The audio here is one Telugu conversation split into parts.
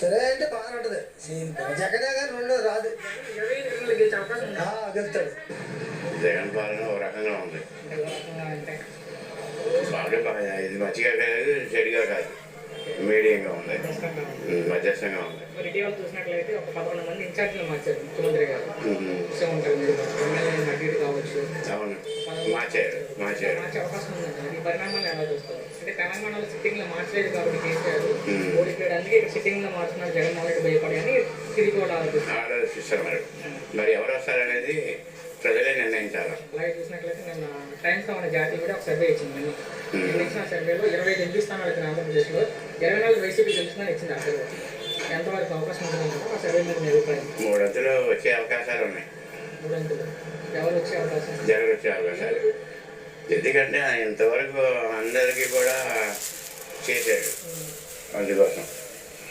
సరే అలా వస్తారు సరే అంటే బాగానే ఉంటుంది జగనే గారు రెండోది రాదు ఇరవై ఐదు ఎన్నికలు గెలిచే అవకాశం ఉంది ఆ, గెలుస్తాడు జగన్ పాలన ఒక రకంగా ఉంది అంటే బాగా బాగా ఇది మంచిగా కాదు చెడుగా కాదు మీడియంగా ఉంది. మధ్యస్థంగా ఉంది. మరి ఇటీవల చూసినట్లయితే ఒక పదకొండు మంది ఇన్ఛార్జీలు మార్చారు ముఖ్యమంత్రి గారు. ఉమ్, చూసే ఉంటారు మీరు. ఎమ్మెల్యే అడ్డు కావచ్చు. అవును. మార్చారు. మార్చారు. మార్చే అవకాశం ఉందండి ఈ పరిణామాలు ఎలా చూస్తారు? అంటే తెలంగాణలో మార్చలేదు కాబట్టి కేసీఆర్. ఓడిపోయాడు అందుకే ఇక్కడ సిట్టింగ్లో మార్చున్నారు జగన్మోహన్ రెడ్డి భయపడి అని తిరిగి కూడా ఆలోచిస్తారు. ఆలోచిస్తారు మరి. మరి ఎవరు వస్తారనేది ప్రజలే నిర్ణయించాలి అలాగే చూసినట్లయితే నిన్న టైమ్స్లో ఉన్న జాతీయ కూడా ఒక సర్వే ఇచ్చింది నిన్న. నిన్న ఇచ్చిన సర్వేలో ఇరవై ఐదు ఎంపీ స్థానాలు వచ్చిన ఆంధ్రప్రదేశ్లో. ఇరవై నాలుగు వైసీపీ గెలుస్తుందని ఇచ్చింది ఆ సర్వే. ఎంతవరకు అవకాశం ఉంటుందంటే ఆ సర్వే మీద మీ అభిప్రాయం? మూడంతులు వచ్చే అవకాశాలు ఉన్నాయి. మూడంతులు. ఎవరు వచ్చే అవకాశం? జగన్ వచ్చే అవకాశాలు. ఎందుకంటే ఇంతవరకు అందరికీ కూడా చేశాడు. అందుకోసం.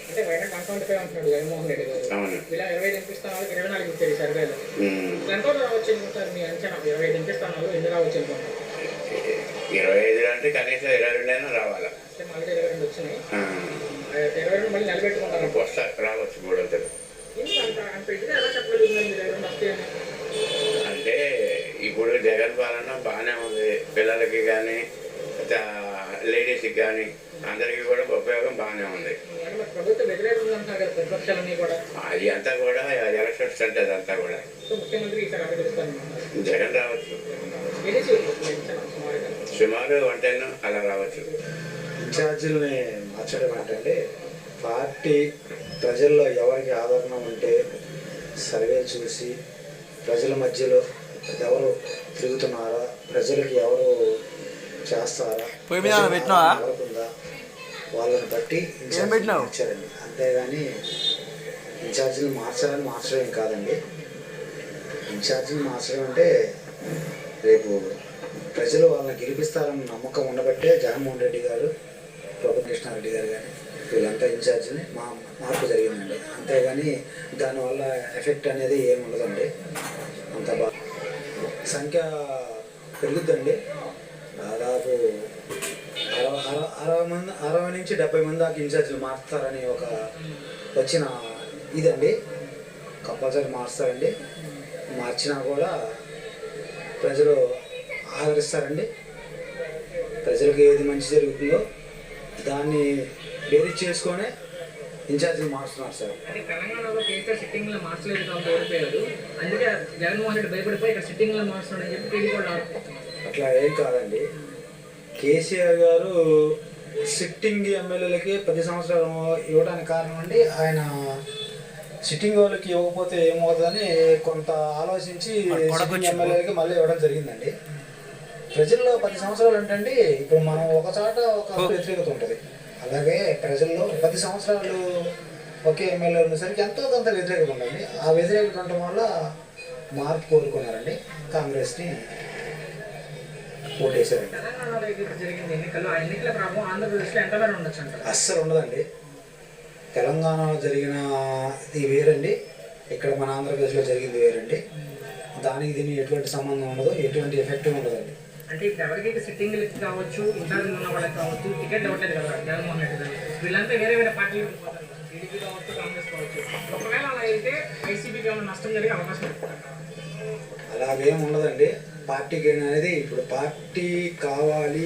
అంటే వైనాడు వన్ ట్వంటీ ఫైవ్ అంటున్నాడు జగన్మోహన్ రెడ్డి గారు. ఇలా ఇరవై ఎంపీ స్థానాలకు ఇరవై నాలుగు ఈ సర్వేలో. ఎంతో రావచ్చు అనుకుంటారు మీ అంచనా. ఇరవై ఎంపీ స్థానాలు ఎన్ని రావచ్చు అనుకుంటారు ఇరవై ఐదు అంటే కనీసం ఇరవై రెండు అయినా రావాలా? అంటే మళ్ళీ ఇరవై రెండు వచ్చినాయి. ఇరవై రెండు మళ్ళీ నిలబెట్టుకుంటారు. వస్తా రావచ్చు రెండు వస్తాయని అంటే ఇప్పుడు జగన్ పాలన బాగానే ఉంది. పిల్లలకి కానీ లేడీస్కి కానీ అందరికీ కూడా ఉపయోగం బాగానే ఉంది. అది అంతా కూడా ఎలక్షన్స్ అంటే అదంతా కూడా. జగన్ రావచ్చు. సుమారు వన్ టెన్ అలా రావచ్చు. ఇన్ఛార్జీలని మార్చడం ఏంటంటే పార్టీ ప్రజల్లో ఎవరికి ఆదరణ ఉంటే సర్వే చూసి ప్రజల మధ్యలో ఎవరు తిరుగుతున్నారా ప్రజలకి ఎవరు చేస్తారా పొయ్యి మీద పెట్టినావా? వాళ్ళని బట్టి పెట్టినావు? అంతేగాని ఇన్ఛార్జీలు మార్చాలని మార్చడం ఏం కాదండి. ఇన్ఛార్జీలు మార్చడం అంటే రేపు ప్రజలు వాళ్ళని గెలిపిస్తారన్న నమ్మకం ఉండబట్టే జగన్మోహన్ రెడ్డి గారు ప్రభు కృష్ణారెడ్డి గారు కానీ వీళ్ళంతా ఇన్ఛార్జిని మా మార్పు జరిగిందండి. అంతేగాని దానివల్ల ఎఫెక్ట్ అనేది ఏమి ఉండదండి. అంత బాగా సంఖ్య పెరుగుద్దండి. దాదాపు అరవై మంది అరవై నుంచి డెబ్బై మంది దాకా ఇన్ఛార్జీలు మారుతారని ఒక వచ్చిన ఇదండి. కంపల్సరీ మారుస్తారండి. మార్చినా కూడా ప్రజలు ఆదరిస్తారండి. ప్రజలకు ఏది మంచి జరుగుతుందో దాన్ని బేరీజ్ చేసుకొని ఇన్ఛార్జీలు మారుస్తున్నారు సార్. అంటే తెలంగాణలో కేసీఆర్ సిట్టింగ్లో మార్చలేదు కాబట్టి ఓడిపోయాడు అందుకే జగన్మోహన్ రెడ్డి భయపడిపోయి ఇక్కడ సిట్టింగ్లో మార్చున్నాడు అని చెప్పి అట్లా ఏం కాదండి. కేసీఆర్ గారు సిట్టింగ్ ఎమ్మెల్యేలకి పది సంవత్సరాలు ఇవ్వడానికి కారణం అండి. ఆయన సిట్టింగ్ వాళ్ళకి ఇవ్వకపోతే ఏమవుతుందని కొంత ఆలోచించి సిట్టింగ్ ఎమ్మెల్యేలకి మళ్ళీ ఇవ్వడం జరిగిందండి. ప్రజల్లో పది సంవత్సరాలు ఏంటంటే ఇప్పుడు మనం ఒక చోట ఒక వ్యతిరేకత ఉంటుంది. అలాగే ప్రజల్లో పది సంవత్సరాలు ఒకే ఎమ్మెల్యే ఉండేసరికి ఎంతో కొంత వ్యతిరేకత ఉందండి. ఆ వ్యతిరేకత ఉండటం వల్ల మార్పు కోరుకున్నారండి కాంగ్రెస్ని. అస్సలు ఉండదండి. తెలంగాణలో జరిగిన ఇది వేరండి. ఇక్కడ మన ఆంధ్రప్రదేశ్లో జరిగింది వేరండి. దానికి దీనికి ఎటువంటి సంబంధం ఉండదు. ఎటువంటి ఎఫెక్ట్ ఉండదండి. అంటే ఇప్పుడు ఎవరికైతే సిట్టింగ్లకి కావచ్చు ఇన్ఛార్జ్ ఉన్న వాళ్ళకి కావచ్చు టికెట్ ఇవ్వట్లేదు కదా జగన్మోహన్ రెడ్డి గారు. వీళ్ళంతా వేరే వేరే పార్టీలు. టీడీపీ కావచ్చు కాంగ్రెస్ కావచ్చు. ఒకవేళ అలా అయితే వైసీపీకి ఏమైనా నష్టం జరిగే అవకాశం? అలాగేం ఉండదండి. పార్టీకి అనేది ఇప్పుడు పార్టీ కావాలి.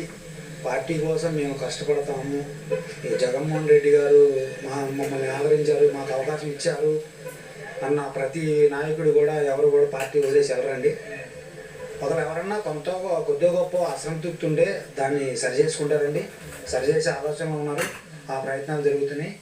పార్టీ కోసం మేము కష్టపడతాము. ఈ జగన్మోహన్ రెడ్డి గారు మా మమ్మల్ని ఆదరించారు మాకు అవకాశం ఇచ్చారు అన్న ప్రతి నాయకుడు కూడా ఎవరు కూడా పార్టీ వదిలేసి వెళ్ళరండి. ఒకరు ఎవరన్నా కొంత కొద్దిగా గొప్ప అసంతృప్తి ఉంటే దాన్ని సరిచేసుకుంటారండి. చేసుకుంటారండి సరి చేసే ఆలోచనలో ఉన్నారు. ఆ ప్రయత్నాలు జరుగుతున్నాయి.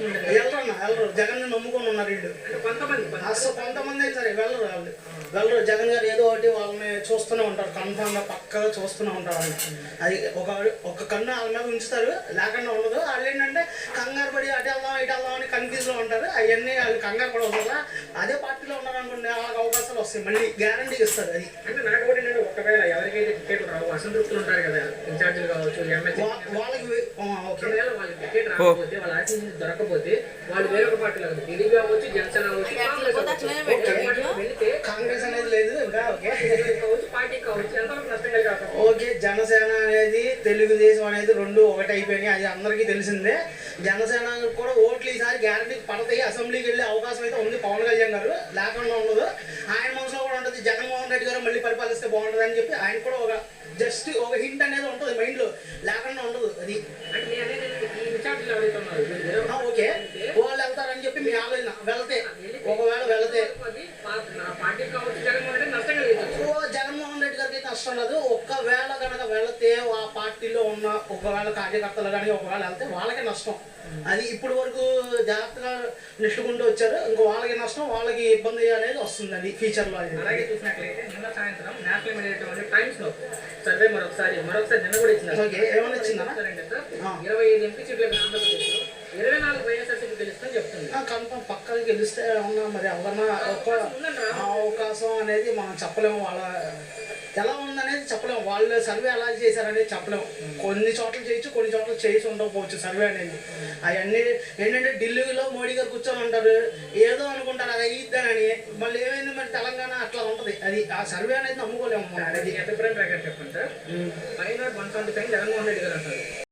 వెళ్ళరు వెళ్ళరు. జగన్ నమ్ముకొని ఉన్నారు వీళ్ళు. కొంతమంది అసలు కొంతమంది అయితే సరే వెళ్ళరు వాళ్ళు. వెళ్ళరు. జగన్ గారు ఏదో ఒకటి వాళ్ళని చూస్తూనే ఉంటారు. కన్ఫామ్గా పక్కగా చూస్తూనే ఉంటారు వాళ్ళు. అది ఒక ఒక కన్ను వాళ్ళ మీద ఉంచుతారు. లేకుండా ఉండదు. వాళ్ళు ఏంటంటే కంగారు పడి అటు వెళ్దాం ఇటు వెళ్దాం అని కన్ఫ్యూజ్లో ఉంటారు. అవన్నీ వాళ్ళు కంగారు పడవద్దు అదే పార్టీలో ఉన్నారనుకోండి వాళ్ళకి అవకాశాలు వస్తాయి. మళ్ళీ గ్యారంటీ ఇస్తారు అది. అంటే నాకు కూడా ఒకవేళ ఎవరికైతే టికెట్లు రావు అసంతృప్తులు ఉంటారు కదా. ఇన్ఛార్జీలు కావచ్చు వాళ్ళకి వాళ్ళ వాళ్ళు వేరొక టీడీపీ జనసేన కాంగ్రెస్ అవ్వచ్చు. ఒక పార్టీలో వెళితే కాంగ్రెస్ అనేది లేదు ఇంకా ఓకే. కావచ్చు పార్టీ కావచ్చు ఎంతవరకు నష్టం కలిగి ఓకే జనసేన అనేది తెలుగుదేశం అనేది రెండు ఒకటి అయిపోయినాయి అది అందరికీ తెలిసిందే. జనసేన కూడా ఓట్లు ఈసారి గ్యారంటీ పడతాయి. అసెంబ్లీకి వెళ్ళే అవకాశం అయితే ఉంది పవన్ కళ్యాణ్ గారు లేకుండా ఉండదు. ఆయన మనసులో కూడా ఉంటుంది జగన్మోహన్ రెడ్డి గారు మళ్ళీ పరిపాలిస్తే బాగుంటుంది అని చెప్పి ఆయన కూడా ఒక జస్ట్ ఒక హింట్ అనేది ఉంటుంది మైండ్లో. లేకుండా ఉండదు అది. ఓకే వాళ్ళు వెళ్తారని చెప్పి మీ ఆలోచన. వెళ్తే ఒకవేళ వెళ్తే. జగన్మోహన్ రెడ్డి నష్టం కలిగించవచ్చు ఓ జగన్మోహన్ రెడ్డి గారికి నష్టం లేదు ఒక్కవేళ కనుక వెళితే ఆ పార్టీలో ఉన్న ఒకవేళ కార్యకర్తలు కానీ ఒకవేళ వెళ్తే వాళ్ళకే నష్టం. అది ఇప్పుడు వరకు జాగ్రత్తగా నెట్టుకుంటూ వచ్చారు. ఇంకో వాళ్ళకి నష్టం వాళ్ళకి ఇబ్బంది అనేది వస్తుంది అది ఫ్యూచర్లో అది అలాగే చూసినట్లయితే నిన్న సాయంత్రం నేషనల్ మీడియా టైమ్స్లో సర్వే మరొకసారి మరొకసారి నిన్న కూడా ఇచ్చింది? ఏమైనా ఇచ్చిందా. ఇరవై ఐదు ఎంపీ సీట్లు ఆంధ్రప్రదేశ్ ఇరవై నాలుగు వైఎస్ఆర్సీపీ గెలుస్తుందని చెప్తుంది. కన్ఫర్మ్ పక్కకి గెలిస్తే ఏమన్నా మరి ఎవరన్నా అవకాశం అనేది మనం చెప్పలేము. వాళ్ళ ఎలా ఉందనేది చెప్పలేము. వాళ్ళు సర్వే ఎలా చేశారనేది చెప్పలేము. కొన్ని చోట్ల చేయొచ్చు కొన్ని చోట్ల చేసి ఉండకపోవచ్చు సర్వే అనేది. అవన్నీ ఏంటంటే ఢిల్లీలో మోడీ గారు కూర్చొని ఉంటారు. ఏదో అనుకుంటారు అది అయ్యిద్దానని మళ్ళీ ఏమైంది మరి తెలంగాణ అట్లా ఉంటుంది. అది ఆ సర్వే అనేది నమ్ముకోలేము అది అభిప్రాయం ప్రకారం చెప్పండి sir five one twenty five Jaganmohan Reddy garu అంటారు.